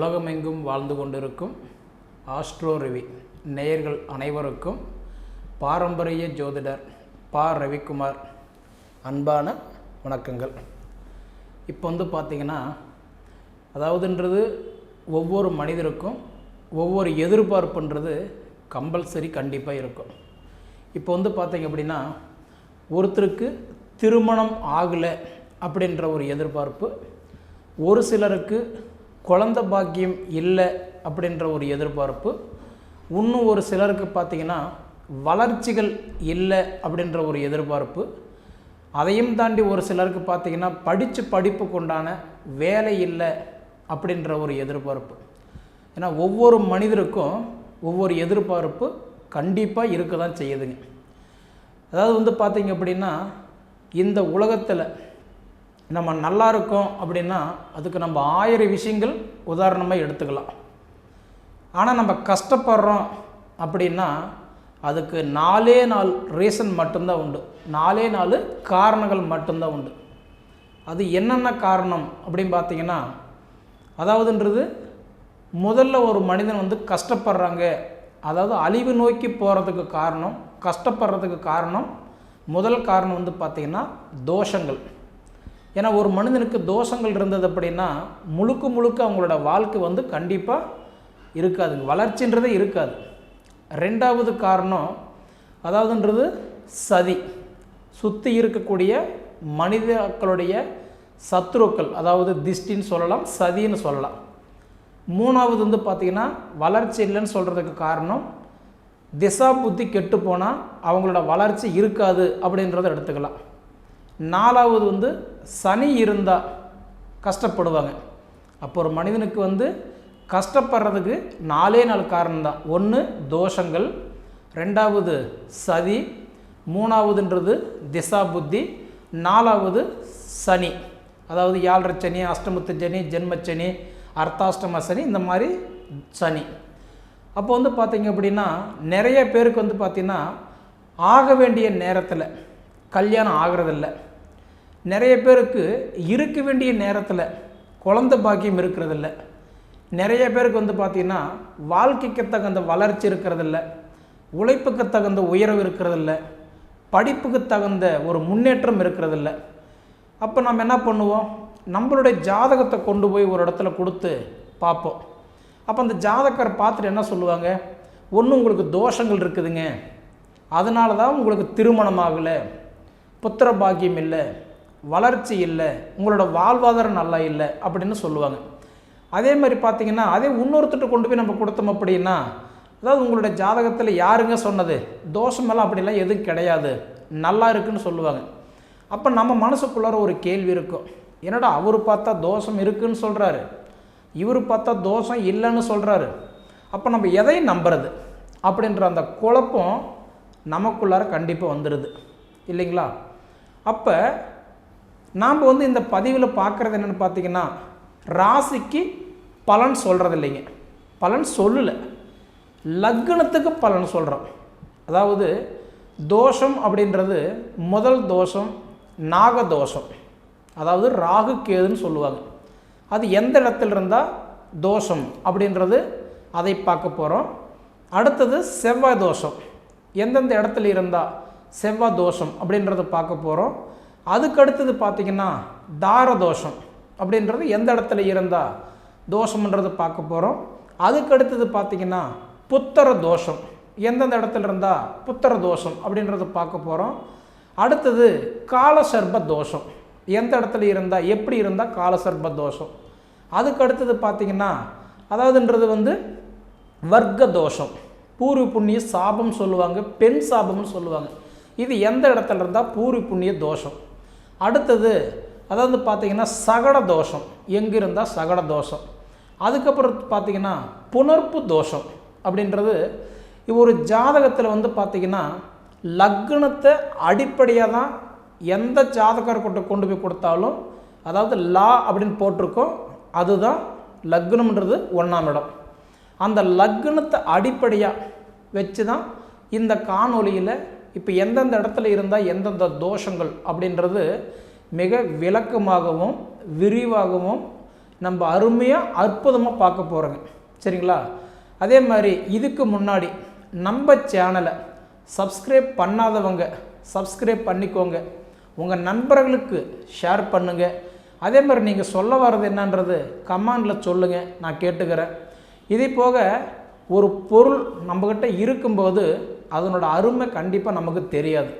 உலகமெங்கும் வாழ்ந்து கொண்டிருக்கும் ஆஸ்ட்ரோ ரவி நேயர்கள் அனைவருக்கும் பாரம்பரிய ஜோதிடர் பா. ரவிக்குமார் அன்பான வணக்கங்கள். இப்போ வந்து பார்த்திங்கன்னா அதாவதுன்றது ஒவ்வொரு மனிதருக்கும் ஒவ்வொரு எதிர்பார்ப்புன்றது கம்பல்சரி கண்டிப்பாக இருக்கும். இப்போ வந்து பார்த்தீங்க அப்படின்னா ஒருத்தருக்கு திருமணம் ஆகலை அப்படின்ற ஒரு எதிர்பார்ப்பு ஒரு சிலருக்கு குழந்த பாக்கியம் இல்லை அப்படின்ற ஒரு எதிர்பார்ப்பு. இன்னும் ஒரு சிலருக்கு பார்த்திங்கன்னா வளர்ச்சிகள் இல்லை அப்படின்ற ஒரு எதிர்பார்ப்பு. அதையும் தாண்டி ஒரு சிலருக்கு பார்த்திங்கன்னா படித்து படிப்புக்கு உண்டான வேலை இல்லை அப்படின்ற ஒரு எதிர்பார்ப்பு. ஏன்னா ஒவ்வொரு மனிதருக்கும் ஒவ்வொரு எதிர்பார்ப்பு கண்டிப்பாக இருக்க தான் செய்யுதுங்க. அதாவது வந்து பார்த்திங்க அப்படின்னா இந்த உலகத்தில் நம்ம நல்லா இருக்கோம் அப்படின்னா அதுக்கு நம்ம ஆயிரம் விஷயங்கள் உதாரணமாக எடுத்துக்கலாம். ஆனால் நம்ம கஷ்டப்படுறோம் அப்படின்னா அதுக்கு நாலே நாலு ரீசன் மட்டும்தான் உண்டு. நாலே நாலு காரணங்கள் மட்டும்தான் உண்டு. அது என்னென்ன காரணம் அப்படின்னு பார்த்தீங்கன்னா அதாவதுன்றது முதல்ல ஒரு மனிதன் வந்து கஷ்டப்படுறாங்க. அதாவது அழிவு நோக்கி போகிறதுக்கு காரணம் கஷ்டப்படுறதுக்கு காரணம் முதல் காரணம் வந்து பார்த்திங்கன்னா தோஷங்கள். ஏன்னா ஒரு மனிதனுக்கு தோஷங்கள் இருந்தது அப்படின்னா முழுக்க முழுக்க அவங்களோட வாழ்க்கை வந்து கண்டிப்பாக இருக்காதுங்க வளர்ச்சின்றதே இருக்காது. ரெண்டாவது காரணம் அதாவதுன்றது சதி. சுற்றி இருக்கக்கூடிய மனிதர்களுடைய சத்ருக்கள் அதாவது திஷ்டின்னு சொல்லலாம் சதின்னு சொல்லலாம். மூணாவது வந்து பார்த்திங்கன்னா வளர்ச்சி இல்லைன்னு சொல்கிறதுக்கு காரணம் திசா புத்தி கெட்டு போனால் அவங்களோட வளர்ச்சி இருக்காது அப்படின்றத எடுத்துக்கலாம். நாலாவது வந்து சனி இருந்தால் கஷ்டப்படுவாங்க. அப்போ ஒரு மனிதனுக்கு வந்து கஷ்டப்படுறதுக்கு நாலே நாலு காரணம்தான் ஒன்று தோஷங்கள். ரெண்டாவது சதி. மூணாவதுன்றது திசா புத்தி. நாலாவது சனி. அதாவது ஏழரை சனி அஷ்டமத்து சனி ஜென்மச்சனி அர்த்தாஷ்டம சனி இந்த மாதிரி சனி. அப்போ வந்து பார்த்திங்க அப்படின்னா நிறைய பேருக்கு வந்து பார்த்திங்கன்னா ஆக வேண்டிய நேரத்தில் கல்யாணம் ஆகிறதில்ல. நிறைய பேருக்கு இருக்க வேண்டிய நேரத்தில் குழந்த பாக்கியம் இருக்கிறதில்ல. நிறைய பேருக்கு வந்து பார்த்திங்கன்னா வாழ்க்கைக்கு தகுந்த வளர்ச்சி இருக்கிறதில்ல. உழைப்புக்கு தகுந்த உயர்வு இருக்கிறதில்ல. படிப்புக்கு தகுந்த ஒரு முன்னேற்றம் இருக்கிறதில்ல. அப்போ நம்ம என்ன பண்ணுவோம்? நம்மளுடைய ஜாதகத்தை கொண்டு போய் ஒரு இடத்துல கொடுத்து பார்ப்போம். அப்போ அந்த ஜாதகரை பார்த்துட்டு என்ன சொல்லுவாங்க? ஒன்று உங்களுக்கு தோஷங்கள் இருக்குதுங்க. அதனால தான் உங்களுக்கு திருமணம் ஆகலை. புத்திர பாக்கியம் இல்லை. வளர்ச்சி இல்லை உங்களோட வாழ்வாதாரம் நல்லா இல்லை அப்படின்னு சொல்லுவாங்க. அதே மாதிரி பார்த்தீங்கன்னா அதே இன்னொருத்தட்ட கொண்டு போய் நம்ம கொடுத்தோம் அப்படின்னா அதாவது உங்களோட ஜாதகத்தில் யாருங்க சொன்னது? தோஷமெல்லாம் அப்படிலாம் எதுவும் கிடையாது. நல்லா இருக்குன்னு சொல்லுவாங்க. அப்போ நம்ம மனசுக்குள்ளார ஒரு கேள்வி இருக்கும். என்னடா அவர் பார்த்தா தோஷம் இருக்குன்னு சொல்கிறாரு இவர் பார்த்தா தோஷம் இல்லைன்னு சொல்கிறாரு அப்போ நம்ம எதை நம்புறது? அப்படின்ற அந்த குழப்பம் நமக்குள்ளார கண்டிப்பாக வந்துடுது இல்லைங்களா? அப்போ நாம் வந்து இந்த பதிவில் பார்க்குறது என்னென்னு பார்த்தீங்கன்னா ராசிக்கு பலன் சொல்கிறது இல்லைங்க பலன் சொல்லலை. லக்னத்துக்கு பலன் சொல்கிறோம் அதாவது தோஷம் அப்படின்றது முதல் தோஷம் நாக தோஷம். அதாவது ராகு கேதுன்னு சொல்லுவாங்க. அது எந்த இடத்துல இருந்தால் தோஷம் அப்படின்றது அதை பார்க்க போகிறோம் அடுத்தது செவ்வாய் தோஷம். எந்தெந்த இடத்துல இருந்தால் செவ்வாய் தோஷம் அப்படின்றத பார்க்க போகிறோம் அதுக்கு அடுத்தது பார்த்திங்கன்னா தார தோஷம் அப்படின்றது எந்த இடத்துல இருந்தால் தோஷம்ன்றது பார்க்க போகிறோம் அதுக்கடுத்தது பார்த்திங்கன்னா புத்தர தோஷம் எந்தெந்த இடத்துல இருந்தால் புத்தர தோஷம் அப்படின்றது பார்க்க போகிறோம் அடுத்தது காலசர்ப தோஷம் எந்த இடத்துல இருந்தால் எப்படி இருந்தால் காலசர்ப தோஷம் அதுக்கு அடுத்தது பார்த்திங்கன்னா அதாவதுன்றது வந்து வர்க்க தோஷம் பூர்வ புண்ணிய சாபம் சொல்லுவாங்க பெண் சாபம்னு சொல்லுவாங்க. இது எந்த இடத்துல இருந்தால் பூர்வ புண்ணிய தோஷம். அடுத்தது அதாவது பார்த்திங்கன்னா சகட தோஷம். எங்கே இருந்தால் சகட தோஷம். அதுக்கப்புறம் பார்த்திங்கன்னா புணர்ப்பு தோஷம் அப்படின்றது ஒரு ஜாதகத்தில் வந்து பார்த்திங்கன்னா லக்னத்தை அடிப்படையாக தான் எந்த ஜாதகர்கிட்ட கொண்டு போய் கொடுத்தாலும் அதாவது லா அப்படின்னு போட்டிருக்கோம் அதுதான் லக்னம்ன்றது ஒன்றாம் இடம். அந்த லக்னத்தை அடிப்படையாக வச்சு தான் இந்த காணொலியில் இப்போ எந்தெந்த இடத்துல இருந்தால் எந்தெந்த தோஷங்கள் அப்படின்றது மிக விளக்கமாகவும் விரிவாகவும் நம்ம அருமையாக அற்புதமாக பார்க்க போகிறோங்க சரிங்களா? அதே மாதிரி இதுக்கு முன்னாடி நம்ம சேனலை சப்ஸ்கிரைப் பண்ணாதவங்க சப்ஸ்கிரைப் பண்ணிக்கோங்க. உங்கள் நண்பர்களுக்கு ஷேர் பண்ணுங்கள் அதே மாதிரி நீங்கள் சொல்ல வர்றது என்னன்றது கமாண்டில் சொல்லுங்கள் நான் கேட்டுக்கிறேன். இதே போக ஒரு பொருள் நம்மக்கிட்ட இருக்கும்போது அதனோட அருமை கண்டிப்பாக நமக்கு தெரியாது.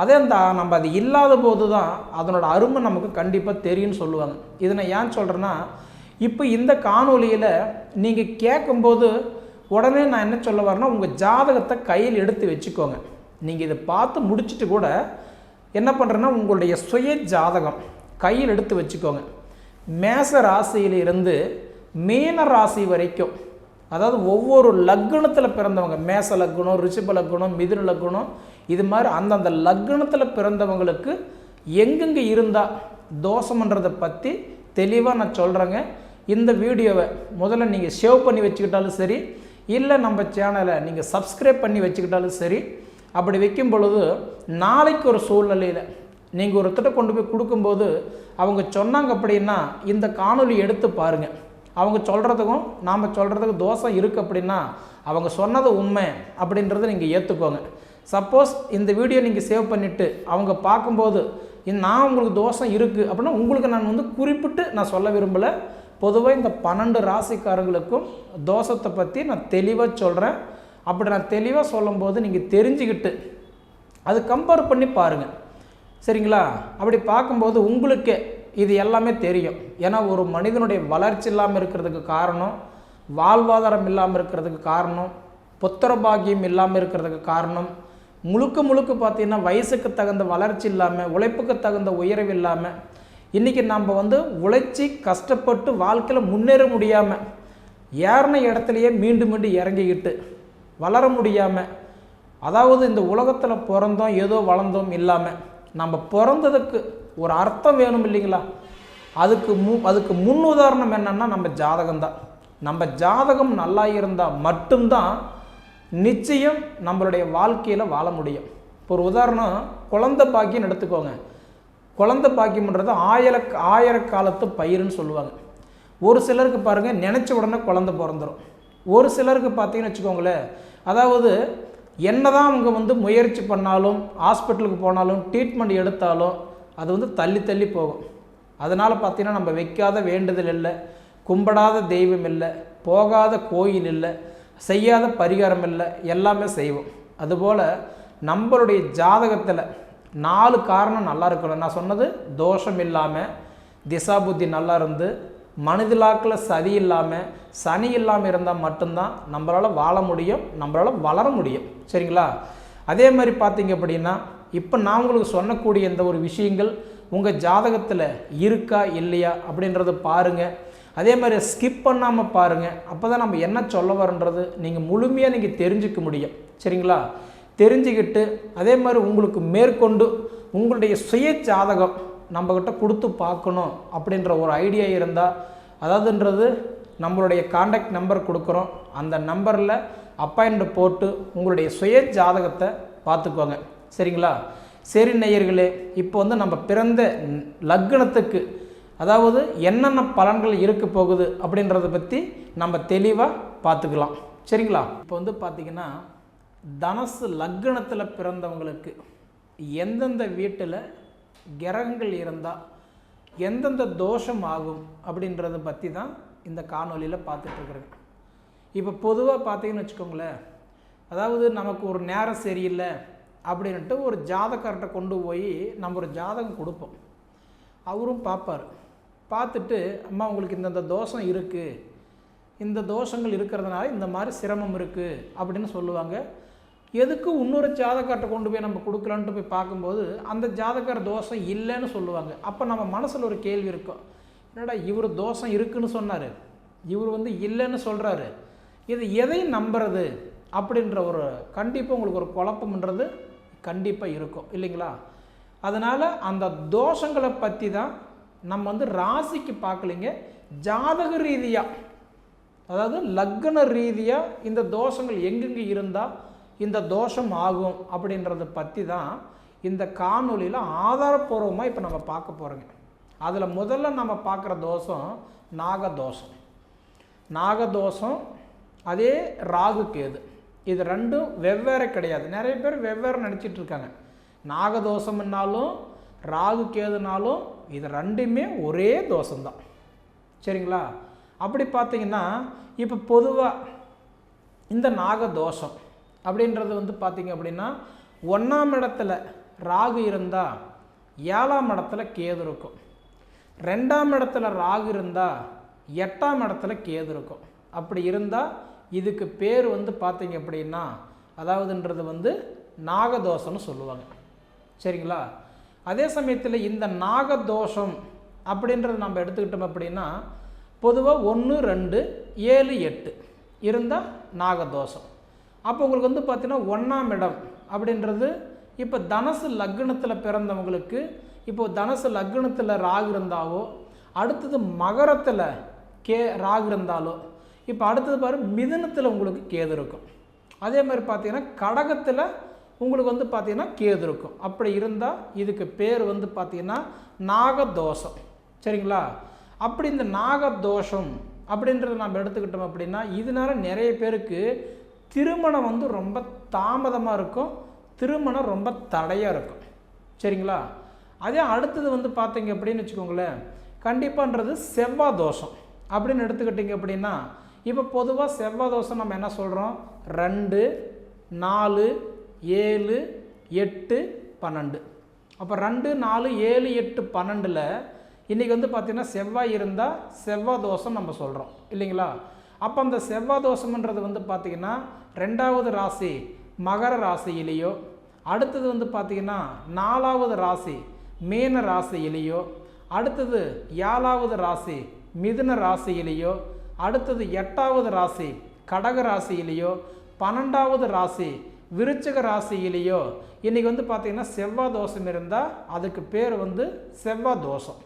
அதே அந்த நம்ம அது இல்லாத போது தான் அதனோட அருமை நமக்கு கண்டிப்பாக தெரியும்னு சொல்லுவாங்க. இதை நான் ஏன் சொல்கிறேன்னா இப்போ இந்த காணொலியில் நீங்கள் கேட்கும்போது உடனே நான் என்ன சொல்ல வரேன்னா உங்கள் ஜாதகத்தை கையில் எடுத்து வச்சுக்கோங்க. நீங்கள் இதை பார்த்து முடிச்சுட்டு கூட என்ன பண்ணுறேன்னா உங்களுடைய சுய ஜாதகம் கையில் எடுத்து வச்சுக்கோங்க. மேச ராசியிலிருந்து மீன ராசி வரைக்கும் அதாவது ஒவ்வொரு லக்னத்தில் பிறந்தவங்க மேச லக்னம் ரிஷப லக்னம் மிதுன லக்னம் இது மாதிரி அந்தந்த லக்னத்தில் பிறந்தவங்களுக்கு எங்கெங்கே இருந்தால் தோஷம்ன்றதை பற்றி தெளிவாக நான் சொல்கிறேங்க இந்த வீடியோவை முதல்ல நீங்கள் சேவ் பண்ணி வச்சுக்கிட்டாலும் சரி இல்லை நம்ம சேனலை நீங்கள் சப்ஸ்கிரைப் பண்ணி வச்சுக்கிட்டாலும் சரி அப்படி வைக்கும் பொழுது நாளைக்கு ஒரு சூழ்நிலையில் நீங்கள் ஒருத்தட்ட கொண்டு போய் கொடுக்கும்போது அவங்க சொன்னாங்க அப்படின்னா இந்த காணொலி எடுத்து பாருங்கள் அவங்க சொல்கிறதுக்கும் நாம் சொல்கிறதுக்கும் தோஷம் இருக்குது அப்படின்னா அவங்க சொன்னது உண்மை அப்படின்றத நீங்கள் ஏற்றுக்கோங்க சப்போஸ் இந்த வீடியோ நீங்கள் சேவ் பண்ணிவிட்டு அவங்க பார்க்கும்போது நான் உங்களுக்கு தோஷம் இருக்குது அப்படின்னா உங்களுக்கு நான் வந்து குறிப்பிட்டு நான் சொல்ல விரும்பலை. பொதுவாக இந்த பன்னெண்டு ராசிக்காரங்களுக்கும் தோஷத்தை பற்றி நான் தெளிவாக சொல்கிறேன் அப்படி நான் தெளிவாக சொல்லும்போது நீங்கள் தெரிஞ்சுக்கிட்டு அது கம்பேர் பண்ணி பாருங்கள் சரிங்களா? அப்படி பார்க்கும்போது உங்களுக்கே இது எல்லாமே தெரியும். ஏன்னா ஒரு மனிதனுடைய வளர்ச்சி இல்லாமல் இருக்கிறதுக்கு காரணம் வாழ்வாதாரம் இல்லாமல் இருக்கிறதுக்கு காரணம் புத்திர பாக்கியம் இல்லாமல் இருக்கிறதுக்கு காரணம் முழுக்க முழுக்க பார்த்தீங்கன்னா வயசுக்கு தகுந்த வளர்ச்சி இல்லாமல் உழைப்புக்கு தகுந்த உயர்வு இல்லாமல் இன்றைக்கி நம்ம வந்து உழைச்சி கஷ்டப்பட்டு வாழ்க்கையில் முன்னேற முடியாமல் ஏறின இடத்துலையே மீண்டும் மீண்டும் இறங்கிக்கிட்டு வளர முடியாமல் அதாவது இந்த உலகத்தில் பிறந்தோம் ஏதோ வளர்ந்தோம் இல்லாமல் நம்ம பிறந்ததுக்கு ஒரு அர்த்தம் வேணும் இல்லைங்களா? அதுக்கு மு அதுக்கு முன் உதாரணம் என்னன்னா நம்ம ஜாதகம் தான். நம்ம ஜாதகம் நல்லா இருந்தால் மட்டும்தான் நிச்சயம் நம்மளுடைய வாழ்க்கையில் வாழ முடியும். இப்போ ஒரு உதாரணம் குழந்த பாக்கியம் எடுத்துக்கோங்க. குழந்த பாக்கியம்ன்றது ஆயிர ஆயிர காலத்து பயிருன்னு சொல்லுவாங்க. ஒரு சிலருக்கு பாருங்கள் நினச்ச உடனே குழந்தை பிறந்துடும் ஒரு சிலருக்கு பார்த்தீங்கன்னு வச்சுக்கோங்களேன் அதாவது என்னதான் அவங்க வந்து முயற்சி பண்ணாலும் ஹாஸ்பிட்டலுக்கு போனாலும் ட்ரீட்மெண்ட் எடுத்தாலும் அது வந்து தள்ளி தள்ளி போகும். அதனால் பார்த்தீங்கன்னா நம்ம வைக்காத வேண்டுதல் இல்லை கும்பிடாத தெய்வம் இல்லை போகாத கோயில் இல்லை செய்யாத பரிகாரம் இல்லை எல்லாமே செய்வோம். அதுபோல் நம்மளுடைய ஜாதகத்தில் நாலு காரணம் நல்லா இருக்கணும். நான் சொன்னது தோஷம் இல்லாமல் திசா புத்தி நல்லா இருந்து மனிதலாக்கில் சதி இல்லாமல் சனி இல்லாமல் இருந்தால் மட்டும்தான் நம்மளால் வாழ முடியும் நம்மளால் வளர முடியும். சரிங்களா? அதே மாதிரி பார்த்தீங்க அப்படின்னா இப்போ நான் உங்களுக்கு சொல்லக்கூடிய இந்த ஒரு விஷயங்கள் உங்கள் ஜாதகத்தில் இருக்கா இல்லையா அப்படின்றத பாருங்கள் அதே மாதிரி ஸ்கிப் பண்ணாமல் பாருங்கள் அப்போ தான் நம்ம என்ன சொல்ல வரோன்றது நீங்கள் முழுமையாக நீங்கள் தெரிஞ்சுக்க முடியும். சரிங்களா? தெரிஞ்சுக்கிட்டு அதே மாதிரி உங்களுக்கு மேற்கொண்டு உங்களுடைய சுய ஜாதகம் நம்மக்கிட்ட கொடுத்து பார்க்கணும் அப்படின்ற ஒரு ஐடியா இருந்தால் அதாவதுன்றது நம்மளுடைய காண்டாக்ட் நம்பர் கொடுக்குறோம். அந்த நம்பரில் அப்பாயின்மெண்ட் போட்டு உங்களுடைய சுய ஜாதகத்தை பார்த்துக்கோங்க. சரிங்களா? சரி நேயர்களே இப்போ வந்து நம்ம பிறந்த லக்னத்துக்கு அதாவது என்னென்ன பலன்கள் இருக்க போகுது அப்படின்றத பற்றி நம்ம தெளிவாக பார்த்துக்கலாம் சரிங்களா? இப்போ வந்து பார்த்திங்கன்னா தனசு லக்னத்தில் பிறந்தவங்களுக்கு எந்தெந்த வீட்டில் கிரகங்கள் இருந்தால் எந்தெந்த தோஷம் ஆகும் அப்படின்றத பற்றி தான் இந்த காணொலியில் பார்த்துட்ருக்குறேங்க இப்போ பொதுவாக பார்த்தீங்கன்னு வச்சுக்கோங்களேன் அதாவது நமக்கு ஒரு நேரம் சரியில்லை அப்படின்ட்டு ஒரு ஜாதகர்கிட்ட கொண்டு போய் நம்ம ஒரு ஜாதகம் கொடுப்போம். அவரும் பார்ப்பார். பார்த்துட்டு அம்மா உங்களுக்கு இந்தந்த தோஷம் இருக்குது இந்த தோஷங்கள் இருக்கிறதுனால இந்த மாதிரி சிரமம் இருக்குது அப்படின்னு சொல்லுவாங்க. எதுக்கு இன்னொரு ஜாதகர்கிட்ட கொண்டு போய் நம்ம கொடுக்கலான்ட்டு போய் பார்க்கும்போது அந்த ஜாதகர் தோஷம் இல்லைன்னு சொல்லுவாங்க. அப்போ நம்ம மனசில் ஒரு கேள்வி இருக்கும். என்னடா இவர் தோஷம் இருக்குன்னு சொன்னார். இவர் வந்து இல்லைன்னு சொல்கிறாரு இது எதை நம்புறது? அப்படின்ற ஒரு கண்டிப்பாக உங்களுக்கு ஒரு குழப்பம்ன்றது கண்டிப்பாக இருக்கும். இல்லைங்களா? அதனால் அந்த தோஷங்களை பற்றி தான் நம்ம வந்து ராசிக்கு பார்க்கலிங்க. ஜாதக ரீதியாக அதாவது லக்ன ரீதியாக இந்த தோஷங்கள் எங்கெங்கே இருந்தால் இந்த தோஷம் ஆகும் அப்படின்றத பற்றி தான் இந்த காணொலியில் ஆதாரப்பூர்வமாக இப்போ நம்ம பார்க்க போகிறோங்க அதில் முதல்ல நம்ம பார்க்குற தோஷம் நாகதோஷம். நாகதோஷம் அதே ராகு கேது. இது ரெண்டும் வெவ்வேறு கிடையாது. நிறைய பேர் வெவ்வேறு நினச்சிட்டு இருக்காங்க. நாகதோஷம்னாலும் ராகு கேதுனாலும் இது ரெண்டுமே ஒரே தோஷம்தான். சரிங்களா? அப்படி பார்த்தீங்கன்னா இப்போ பொதுவாக இந்த நாகதோஷம் அப்படின்றது வந்து பார்த்தீங்க அப்படின்னா ஒன்றாம் இடத்துல ராகு இருந்தால் ஏழாம் இடத்துல கேது இருக்கும். ரெண்டாம் இடத்துல ராகு இருந்தால் எட்டாம் இடத்துல கேது இருக்கும். அப்படி இருந்தால் இதுக்கு பேர் வந்து பார்த்தீங்க அப்படின்னா அதாவதுன்றது வந்து நாகதோஷம்னு சொல்லுவாங்க. சரிங்களா? அதே சமயத்தில் இந்த நாகதோஷம் அப்படின்றத நம்ம எடுத்துக்கிட்டோம் அப்படின்னா பொதுவாக ஒன்று ரெண்டு ஏழு எட்டு இருந்தால் நாகதோஷம். அப்போ உங்களுக்கு வந்து பார்த்தீங்கன்னா ஒன்றாம் இடம் அப்படின்றது இப்போ தனசு லக்னத்தில் பிறந்தவங்களுக்கு இப்போ தனுசு லக்னத்தில் ராகு இருந்தாவோ அடுத்தது மகரத்தில் கே ராகு இருந்தாலோ இப்போ அடுத்தது பாரு மிதுனத்தில் உங்களுக்கு கேது இருக்கும். அதே மாதிரி பார்த்தீங்கன்னா கடகத்தில் உங்களுக்கு வந்து பார்த்தீங்கன்னா கேது இருக்கும். அப்படி இருந்தால் இதுக்கு பேர் வந்து பார்த்தீங்கன்னா நாகதோஷம். சரிங்களா? அப்படி இந்த நாகதோஷம் அப்படின்றத நம்ம எடுத்துக்கிட்டோம் அப்படின்னா இதனால நிறைய பேருக்கு திருமணம் வந்து ரொம்ப தாமதமாக இருக்கும். திருமணம் ரொம்ப தடையாக இருக்கும். சரிங்களா? அதே அடுத்தது வந்து பார்த்தீங்க அப்படின்னு வச்சுக்கோங்களேன் கண்டிப்பான்றது செவ்வாய் தோஷம் அப்படின்னு எடுத்துக்கிட்டிங்க அப்படின்னா இப்போ பொதுவாக செவ்வாய் தோஷம் நம்ம என்ன சொல்கிறோம் ரெண்டு நாலு ஏழு எட்டு பன்னெண்டு. அப்போ ரெண்டு நாலு ஏழு எட்டு பன்னெண்டில் இன்றைக்கி வந்து பார்த்திங்கன்னா செவ்வாய் இருந்தால் செவ்வாய் தோஷம் நம்ம சொல்கிறோம் இல்லைங்களா? அப்போ அந்த செவ்வாய் தோஷம்ன்றது வந்து பார்த்திங்கன்னா ரெண்டாவது ராசி மகர ராசியிலேயோ அடுத்தது வந்து பார்த்திங்கன்னா நாலாவது ராசி மீன ராசியிலேயோ அடுத்தது ஏழாவது ராசி மிதுன ராசியிலேயோ அடுத்தது எட்டாவது ராசி. கடக ராசியிலேயோ பன்னெண்டாவது ராசி விருச்சக ராசியிலேயோ இன்றைக்கி வந்து பார்த்திங்கன்னா செவ்வாய் தோஷம் இருந்தால் அதுக்கு பேர் வந்து செவ்வாய் தோஷம்.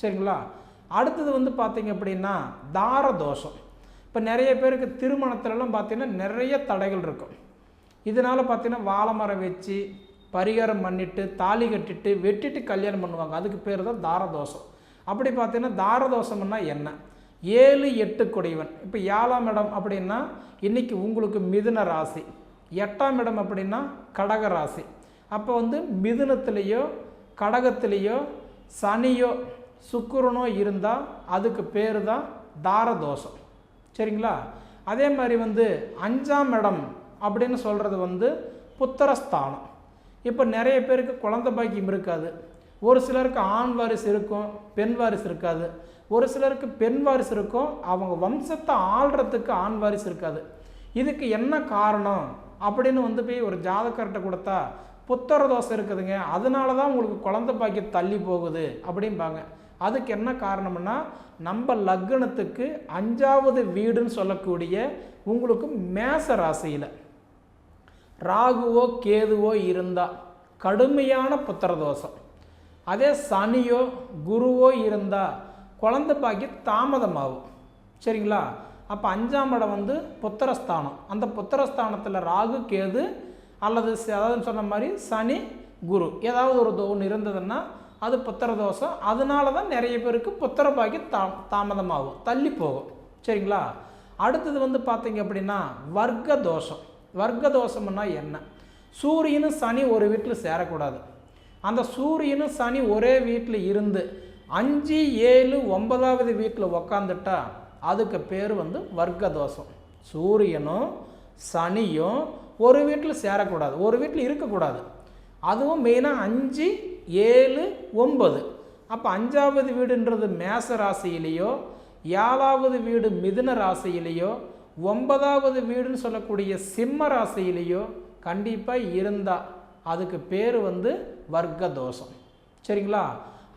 சரிங்களா? அடுத்தது வந்து பார்த்திங்க அப்படின்னா தார தோஷம். இப்போ நிறைய பேருக்கு திருமணத்துலலாம் பார்த்திங்கன்னா நிறைய தடைகள் இருக்கும். இதனால் பார்த்தீங்கன்னா வாழை மரம் வச்சு பரிகாரம் பண்ணிட்டு தாலி கட்டிட்டு வெட்டிட்டு கல்யாணம் பண்ணுவாங்க. அதுக்கு பேர் தான் தாரதோஷம் அப்படி பார்த்தீங்கன்னா தாரதோஷம்னா என்ன? ஏழு எட்டு குடைவன் இப்போ ஏழாம் இடம் அப்படின்னா இன்றைக்கி உங்களுக்கு மிதுன ராசி. எட்டாம் இடம் அப்படின்னா கடக ராசி. அப்போ வந்து மிதுனத்துலேயோ கடகத்திலேயோ சனியோ சுக்கிரனோ இருந்தால் அதுக்கு பேர் தான் தாரதோஷம். சரிங்களா? அதே மாதிரி வந்து அஞ்சாம் இடம் அப்படின்னு சொல்கிறது வந்து புத்திரஸ்தானம். இப்போ நிறைய பேருக்கு குழந்தை பாக்கியம் இருக்காது. ஒரு சிலருக்கு ஆண் வாரிசு இருக்கும் பெண் வாரிசு இருக்காது. ஒரு சிலருக்கு பெண் வாரிசு இருக்கும் அவங்க வம்சத்தை ஆள்றதுக்கு ஆண் வாரிசு இருக்காது. இதுக்கு என்ன காரணம்? அப்படின்னு வந்து போய் ஒரு ஜாதகர்கிட்ட கொடுத்தா புத்தர தோசை இருக்குதுங்க அதனால தான் உங்களுக்கு குழந்தை பாக்கியம் தள்ளி போகுது அப்படிம்பாங்க. அதுக்கு என்ன காரணம்னா நம்ம லக்னத்துக்கு அஞ்சாவது வீடுன்னு சொல்லக்கூடிய உங்களுக்கு மேச ராசியில் ராகுவோ கேதுவோ இருந்தால் கடுமையான புத்திர தோஷம். அதே சனியோ குருவோ இருந்தால் குழந்தை பாக்கி தாமதமாகும். சரிங்களா? அப்போ அஞ்சாம் இடம் வந்து புத்திரஸ்தானம். அந்த புத்திரஸ்தானத்தில் ராகு கேது அல்லது அதாவது சொன்ன மாதிரி சனி குரு ஏதாவது ஒரு தோ- ஒன்று இருந்ததுன்னா அது புத்திர தோஷம். அதனால தான் நிறைய பேருக்கு புத்திர பாக்கி தா தாமதமாகும். தள்ளி போகும். சரிங்களா? அடுத்தது வந்து பார்த்தீங்க அப்படின்னா வர்க்க தோஷம். வர்க்க தோஷம்னா என்ன? சூரியனும் சனி ஒரு வீட்டில் சேரக்கூடாது. அந்த சூரியனும் சனி ஒரே வீட்டில் இருந்து அஞ்சு ஏழு ஒன்பதாவது வீட்டில் உக்காந்துட்டா அதுக்கு பேர் வந்து வர்க்க தோஷம் சூரியனும் சனியும் ஒரு வீட்டில் சேரக்கூடாது ஒரு வீட்டில் இருக்கக்கூடாது. அதுவும் மெயினாக அஞ்சு ஏழு ஒன்பது. அப்போ அஞ்சாவது வீடுன்றது மேச ராசியிலேயோ ஏழாவது வீடு மிதுன ராசியிலேயோ ஒன்பதாவது வீடுன்னு சொல்லக்கூடிய சிம்ம ராசியிலேயோ கண்டிப்பாக இருந்தால் அதுக்கு பேர் வந்து வர்க்க தோஷம் சரிங்களா?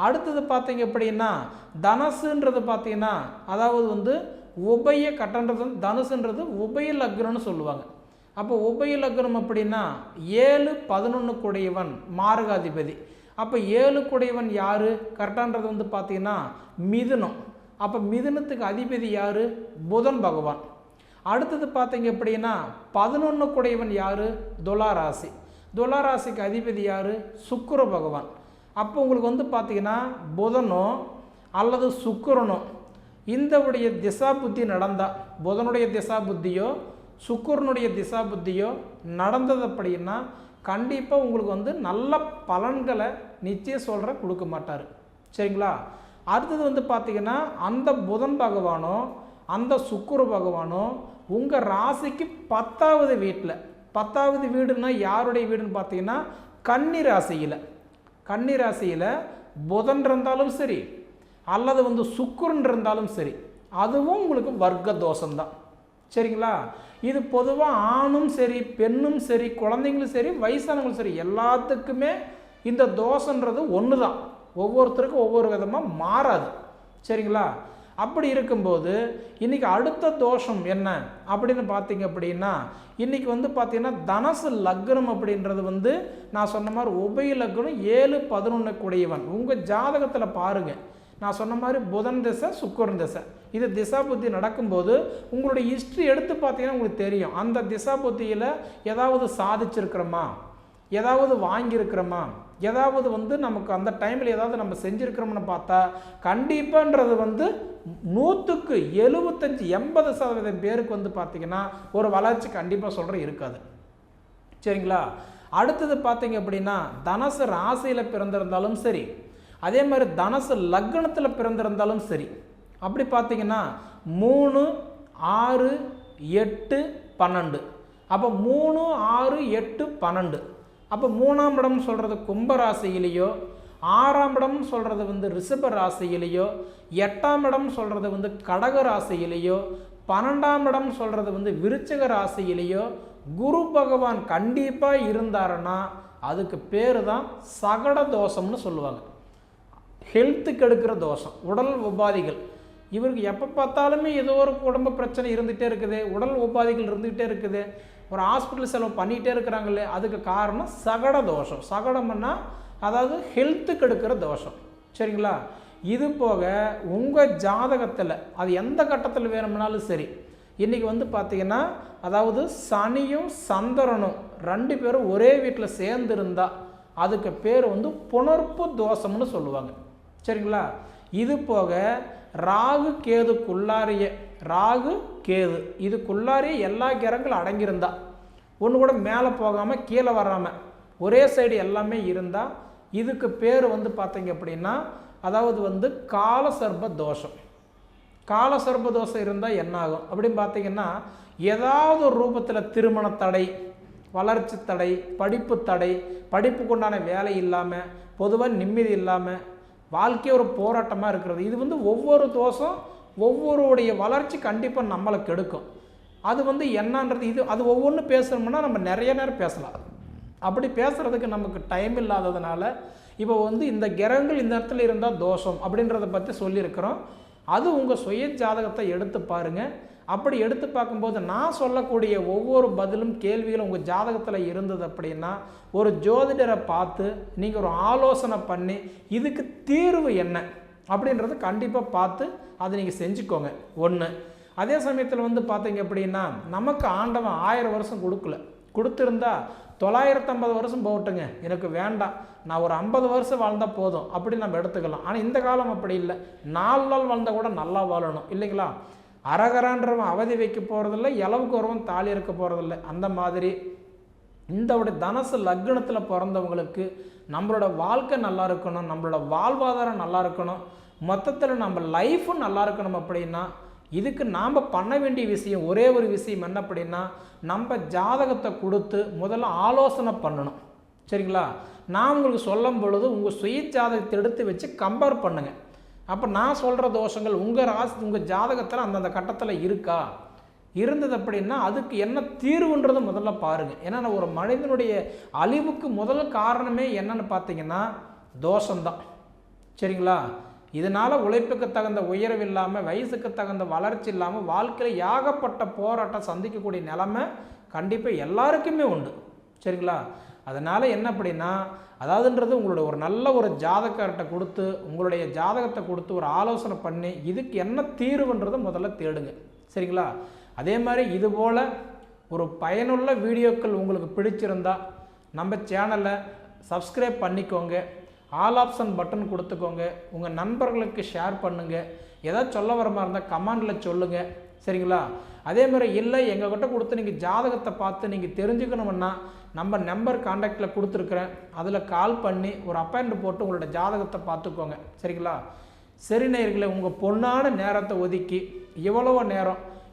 அடுத்தது பார்த்தீங்க அப்படின்னா தனசுன்றது பார்த்தீங்கன்னா அதாவது வந்து உபய கட்டன்றது தனுசுன்றது உபய லக்னம்னு சொல்லுவாங்க. அப்போ உபய லக்னம் அப்படின்னா ஏழு பதினொன்று குடையவன் மார்காதிபதி. அப்போ ஏழு குடையவன் யார்? கரெக்டான்றது வந்து பார்த்தீங்கன்னா மிதுனம். அப்போ மிதுனத்துக்கு அதிபதி யார்? புதன் பகவான். அடுத்தது பார்த்தீங்க அப்படின்னா பதினொன்று குடையவன் யார்? துளாராசி துளாராசிக்கு அதிபதி யார்? சுக்கர பகவான். அப்போ உங்களுக்கு வந்து பார்த்திங்கன்னா புதனோ அல்லது சுக்கரனோ இந்தவுடைய திசா புத்தி நடந்தா புதனுடைய திசா புத்தியோ சுக்கரனுடைய திசா புத்தியோ நடந்தது அப்படின்னா கண்டிப்பாக உங்களுக்கு வந்து நல்ல பலன்களை நிச்சயம் சொல்கிற கொடுக்க மாட்டார். சரிங்களா? அடுத்தது வந்து பார்த்திங்கன்னா அந்த புதன் பகவானோ அந்த சுக்குரு பகவானோ உங்கள் ராசிக்கு பத்தாவது வீட்டில் பத்தாவது வீடுன்னா யாருடைய வீடுன்னு பார்த்தீங்கன்னா கன்னி ராசியில். கன்னி ராசியில் புதன் இருந்தாலும் சரி அல்லது வந்து சுக்குரன் இருந்தாலும் சரி அதுவும் உங்களுக்கு வர்க்க தோஷம்தான் சரிங்களா? இது பொதுவாக ஆணும் சரி பெண்ணும் சரி குழந்தைங்களும் சரி வயசானவங்களும் சரி எல்லாத்துக்குமே இந்த தோஷன்றது ஒன்று தான் ஒவ்வொருத்தருக்கும் ஒவ்வொரு விதமாக மாறாது. சரிங்களா? அப்படி இருக்கும்போது இன்றைக்கி அடுத்த தோஷம் என்ன அப்படின்னு பார்த்தீங்க அப்படின்னா இன்றைக்கி வந்து பார்த்திங்கன்னா தனசு லக்னம் அப்படின்றது வந்து நான் சொன்ன மாதிரி உபய லக்னம் ஏழு பதினொன்று கூடியவன். உங்கள் ஜாதகத்தில் பாருங்கள் நான் சொன்ன மாதிரி புதன் திசை சுக்கரன் திசை. இது திசா புத்தி நடக்கும்போது உங்களுடைய ஹிஸ்ட்ரி எடுத்து பார்த்தீங்கன்னா உங்களுக்கு தெரியும். அந்த திசா புத்தியில் ஏதாவது சாதிச்சிருக்கிறோமா? ஏதாவது வாங்கியிருக்கிறோமா? ஏதாவது வந்து நமக்கு அந்த டைமில் ஏதாவது நம்ம செஞ்சுருக்கிறோம்னு பார்த்தா கண்டிப்பான்றது வந்து நூற்றுக்கு எழுபத்தஞ்சி எண்பது சதவீதம் பேருக்கு வந்து பார்த்திங்கன்னா ஒரு வளர்ச்சி கண்டிப்பாக சொல்கிற இருக்காது. சரிங்களா? அடுத்தது பார்த்தீங்க அப்படின்னா தனசு ராசியில் பிறந்திருந்தாலும் சரி அதே மாதிரி தனசு லக்னத்தில் பிறந்திருந்தாலும் சரி அப்படி பார்த்தீங்கன்னா மூணு ஆறு எட்டு பன்னெண்டு. அப்போ மூணு ஆறு எட்டு பன்னெண்டு. அப்போ மூணாம் இடம் சொல்கிறது கும்ப ராசியிலேயோ ஆறாம் இடம் சொல்கிறது வந்து ரிஷப ராசியிலேயோ எட்டாம் இடம் சொல்கிறது வந்து கடக ராசியிலேயோ பன்னெண்டாம் இடம் சொல்கிறது வந்து விருச்சக ராசியிலேயோ குரு பகவான் கண்டிப்பாக இருந்தாருன்னா அதுக்கு பேர் தான் சகட தோஷம்னு சொல்லுவாங்க. ஹெல்த்துக்கு எடுக்கிற தோஷம் உடல் உபாதிகள். இவருக்கு எப்போ பார்த்தாலுமே ஏதோ ஒரு குடும்ப பிரச்சனை இருந்துகிட்டே இருக்குது உடல் உபாதிகள் இருந்துகிட்டே இருக்குது. ஒரு ஹாஸ்பிட்டல் செலவு பண்ணிகிட்டே இருக்கிறாங்களே அதுக்கு காரணம் சகட தோஷம். சகடம்னா அதாவது ஹெல்த்துக்கு எடுக்கிற தோஷம். சரிங்களா? இது போக உங்கள் ஜாதகத்தில் அது எந்த கட்டத்தில் வேணும்னாலும் சரி இன்றைக்கி வந்து பார்த்திங்கன்னா அதாவது சனியும் சந்திரனும் ரெண்டு பேரும் ஒரே வீட்டில் சேர்ந்து இருந்தால் அதுக்கு பேர் வந்து புணர்ப்பு தோஷம்னு சொல்லுவாங்க. சரிங்களா? இது போக ராகு கேதுக்குள்ளாரிய ராகு கேது. இதுக்குள்ளாரே எல்லா கிரகங்களும் அடங்கியிருந்தா. ஒன்று கூட மேலே போகாமல் கீழே வராமல் ஒரே சைடு எல்லாமே இருந்தால் இதுக்கு பேர் வந்து பார்த்தீங்க அப்படின்னா அதாவது வந்து காலசர்ப தோஷம். காலசர்ப தோஷம் இருந்தால் என்ன ஆகும் அப்படின்னு பார்த்தீங்கன்னா ஏதாவது ஒரு ரூபத்தில் திருமண தடை வளர்ச்சி தடை படிப்பு தடை படிப்புக்கு உண்டான வேலை இல்லாமல் பொதுவாக நிம்மதி இல்லாமல் வாழ்க்கையே ஒரு போராட்டமாக இருக்கிறது. இது வந்து ஒவ்வொரு தோஷம் ஒவ்வொருடைய வளர்ச்சி கண்டிப்பாக நம்மளை கெடுக்கும். அது வந்து என்னன்றது இது அது ஒவ்வொன்று பேசணும்னா நம்ம நிறைய நேரம் பேசலாம். அப்படி பேசுகிறதுக்கு நமக்கு டைம் இல்லாததுனால இப்போ வந்து இந்த கிரகங்கள் இந்த இடத்துல இருந்தால் தோஷம் அப்படின்றத பற்றி சொல்லியிருக்கிறோம். அது உங்கள் சுய ஜாதகத்தை எடுத்து பாருங்கள் அப்படி எடுத்து பார்க்கும்போது நான் சொல்லக்கூடிய ஒவ்வொரு பதிலும் கேள்விகளும் உங்கள் ஜாதகத்தில் இருந்தது அப்படின்னா ஒரு ஜோதிடரை பார்த்து நீங்கள் ஒரு ஆலோசனை பண்ணி இதுக்கு தீர்வு என்ன? அப்படின்றத கண்டிப்பாக பார்த்து அதை நீங்கள் செஞ்சுக்கோங்க. ஒன்று அதே சமயத்தில் வந்து பார்த்தீங்க அப்படின்னா நமக்கு ஆண்டவன் ஆயிரம் வருஷம் கொடுக்கல. கொடுத்துருந்தா தொள்ளாயிரத்தம்பது வருஷம் போகட்டுங்க. எனக்கு வேண்டாம். நான் ஒரு ஐம்பது வருஷம் வாழ்ந்தால் போதும். அப்படி நம்ம எடுத்துக்கலாம். ஆனால் இந்த காலம் அப்படி இல்லை. நாலு நாள் வாழ்ந்தால் கூட நல்லா வாழணும். இல்லைங்களா? அரகரான்றவன் அவதி வைக்க போகிறதில்ல இளவுக்கு ஒருவன் தாலி இருக்க போகிறதில்ல அந்த மாதிரி இந்த உடைய தனசு லக்னத்தில் பிறந்தவங்களுக்கு நம்மளோட வாழ்க்கை நல்லா இருக்கணும் நம்மளோட வாழ்வாதாரம் நல்லா இருக்கணும் மொத்தத்தில் நம்ம லைஃப்பும் நல்லா இருக்கணும் அப்படின்னா இதுக்கு நாம் பண்ண வேண்டிய விஷயம் ஒரே ஒரு விஷயம் என்ன அப்படின்னா நம்ம ஜாதகத்தை கொடுத்து முதல்ல ஆலோசனை பண்ணணும். சரிங்களா? நான் உங்களுக்கு சொல்லும் பொழுது உங்கள் சுய ஜாதகத்தை எடுத்து வச்சு கம்பேர் பண்ணுங்கள் அப்போ நான் சொல்கிற தோஷங்கள் உங்கள் ராசி உங்கள் ஜாதகத்தில் அந்தந்த கட்டத்தில் இருக்கா? இருந்தது அப்படின்னா அதுக்கு என்ன தீர்வுன்றதை முதல்ல பாருங்கள் ஏன்னா ஒரு மனிதனுடைய அழிவுக்கு முதல் காரணமே என்னன்னு பார்த்தீங்கன்னா தோஷம்தான். சரிங்களா? இதனால் உழைப்புக்கு தகுந்த உயர்வு இல்லாமல் வயசுக்கு தகுந்த வளர்ச்சி இல்லாமல் வாழ்க்கையில் ஏகப்பட்ட போராட்டம் சந்திக்கக்கூடிய நிலமை கண்டிப்பாக எல்லாருக்குமே உண்டு. சரிங்களா? அதனால் என்ன அப்படின்னா அதாவதுன்றது உங்களோட ஒரு நல்ல ஒரு ஜாதகர்கிட்ட கொடுத்து உங்களுடைய ஜாதகத்தை கொடுத்து ஒரு ஆலோசனை பண்ணி இதுக்கு என்ன தீர்வுன்றதை முதல்ல தேடுங்க. சரிங்களா? அதே மாதிரி இதுபோல் ஒரு பயனுள்ள வீடியோக்கள் உங்களுக்கு பிடிச்சிருந்தா நம்ம சேனலை சப்ஸ்கிரைப் பண்ணிக்கோங்க. ஆல் ஆப்ஷன் பட்டன் கொடுத்துக்கோங்க. உங்கள் நண்பர்களுக்கு ஷேர் பண்ணுங்கள் ஏதாவது சொல்ல வர மாதிரி இருந்தால் கமெண்டில் சொல்லுங்கள் சரிங்களா? அதே மாதிரி இல்லை எங்ககிட்ட கொடுத்து நீங்கள் ஜாதகத்தை பார்த்து நீங்கள் தெரிஞ்சுக்கணும்னா நம்ம நம்பர் காண்டாக்டில் கொடுத்துருக்குறேன். அதில் கால் பண்ணி ஒரு அப்பாயின்மெண்ட் போட்டு உங்களோட ஜாதகத்தை பார்த்துக்கோங்க. சரிங்களா? சரி நேயர்களே உங்கள் பொண்ணான நேரத்தை ஒதுக்கி இவ்வளவு நேரம்